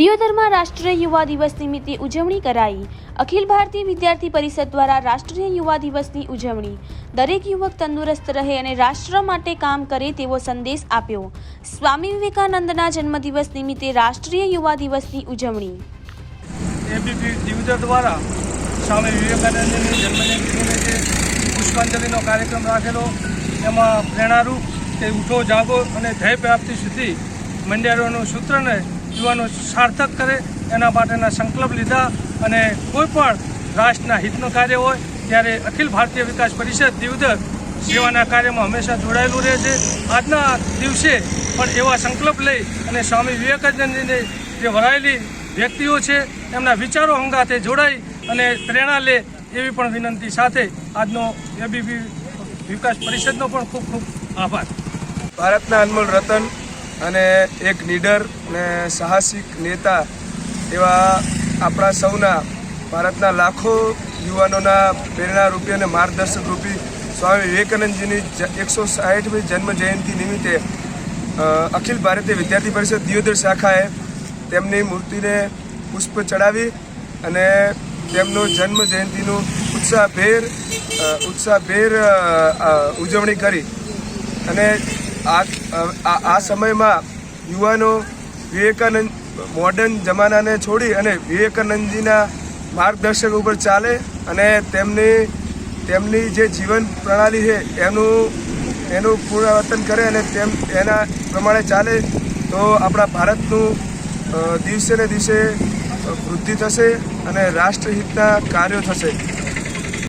દિયોદરમાં રાષ્ટ્રીય યુવા દિવસ નિમિત્તે ઉજવણી કરાઈ. અખિલ ભારતીય વિદ્યાર્થી પરિષદ દ્વારા રાષ્ટ્રીય યુવા દિવસની ઉજવણી. દરેક યુવક તંદુરસ્ત રહે અને રાષ્ટ્ર માટે કામ કરે તેવો સંદેશ આપ્યો. સ્વામી વિવેકાનંદના જન્મદિવસ નિમિત્તે રાષ્ટ્રીય યુવા દિવસની ઉજવણી. દ્વારા સ્વામી વિવેકાનંદની જન્મજયંતિ પુષ્પાંજલિનો કાર્યક્રમ રાખેલો. એમાં પ્રેરણારૂપ કે ઉઠો, જાગો અને ધ્યેય પ્રાપ્તિ સુધી મંડ્યારોનું સૂત્રને યુવાનો સાર્થક કરે, એના માટેના સંકલ્પ લીધા અને કોઈ પણ રાષ્ટ્રના હિતનું કાર્ય હોય, ત્યારે અખિલ ભારતીય વિકાસ પરિષદ દિવદર સેવાના કાર્યમાં હંમેશા જોડાયેલું રહે છે. આજના દિવસે પણ એવા સંકલ્પ લઈ અને સ્વામી વિવેકાનંદજીને જે વરાયેલી વ્યક્તિઓ છે, એમના વિચારો અંગાતે જોડાઈ અને પ્રેરણા લે એવી પણ વિનંતી સાથે આજનો એબીપી વિકાસ પરિષદનો પણ ખૂબ ખૂબ આભાર. ભારતના અનમોલ રતન અને એક નીડર અને સાહસિક નેતા એવા આપણા સૌના ભારતના લાખો યુવાનોના પ્રેરણારૂપી અને માર્ગદર્શક રૂપી સ્વામી વિવેકાનંદજીની એકસો સાહીઠમી જન્મ જયંતિ નિમિત્તે અખિલ ભારતીય વિદ્યાર્થી પરિષદ દિયોદર શાખાએ તેમની મૂર્તિને પુષ્પ ચડાવી અને તેમનો જન્મ જયંતિનું ઉત્સાહભેર ઉત્સાહભેર ઉજવણી કરી. અને આ આ સમયમાં યુવાનો વિવેકાનંદ મોડર્ન જમાનાને છોડી અને વિવેકાનંદજીના માર્ગદર્શક ઉપર ચાલે અને તેમની તેમની જે જીવન પ્રણાલી છે, એનું એનું પુનરાવર્તન કરે અને તેમ એના પ્રમાણે ચાલે, તો આપણા ભારતનું દિવસે ને દિવસે વૃદ્ધિ થશે અને રાષ્ટ્રહિતના કાર્યો થશે.